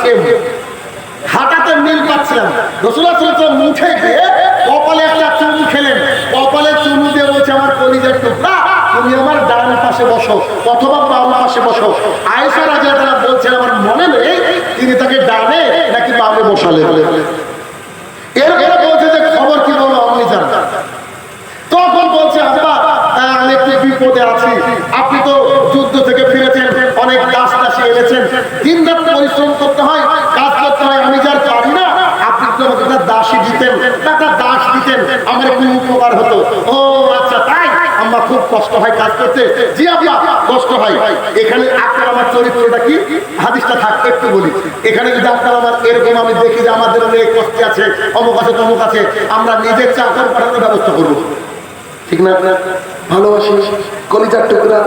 Same. হাঁটাতে মিল পাচ্ছিলাম রসুল্লাহ সাল্লাম মুখে গিয়ে কপালে একটা চুমু খেলেন। কপালে চুমু দিয়ে বলছে, আমার কলিজার টুকরা, তুমি আমার ডান পাশে বসো, অথবা বাম পাশে বসো। আয়েশা রাজা তারা বলছেন, আমার মনে নেই তিনি তাকে ডানে নাকি বামে বসালেন? এর এর বলছে যে, খবর কি বলো আপনি জান। তখন বলছে, আব্বা আমি একটু বিপদে আছি। আপনি তো যুদ্ধ থেকে ফিরেছেন অনেক গাছ টাছে এনেছেন দিন রাত পরিশ্রম করতে হয় কাজ করতে হয় আমি যার পারি না আপনি তো আমাকে একটা দাসী দিতেন একটা দাস দিতেন, আমার একটু উপকার হতো। ও আচ্ছা তাই আমার খুব কষ্ট হয় কাজ করতে। জি, আব্বা, কষ্ট হয়। এখানে আপনার আমার চরিত্রটা কি? হাদিসটা থাক, একটু বলি। এখানে যদি আপনার আমার এরকম আমি দেখি যে আমাদের অনেক কষ্ট আছে, অমুক আছে, তমুক আছে, আমরা নিজের চাকর পাঠানোর ব্যবস্থা করব। ঠিক না? ভালোবাসি, কলিজার টুকরা।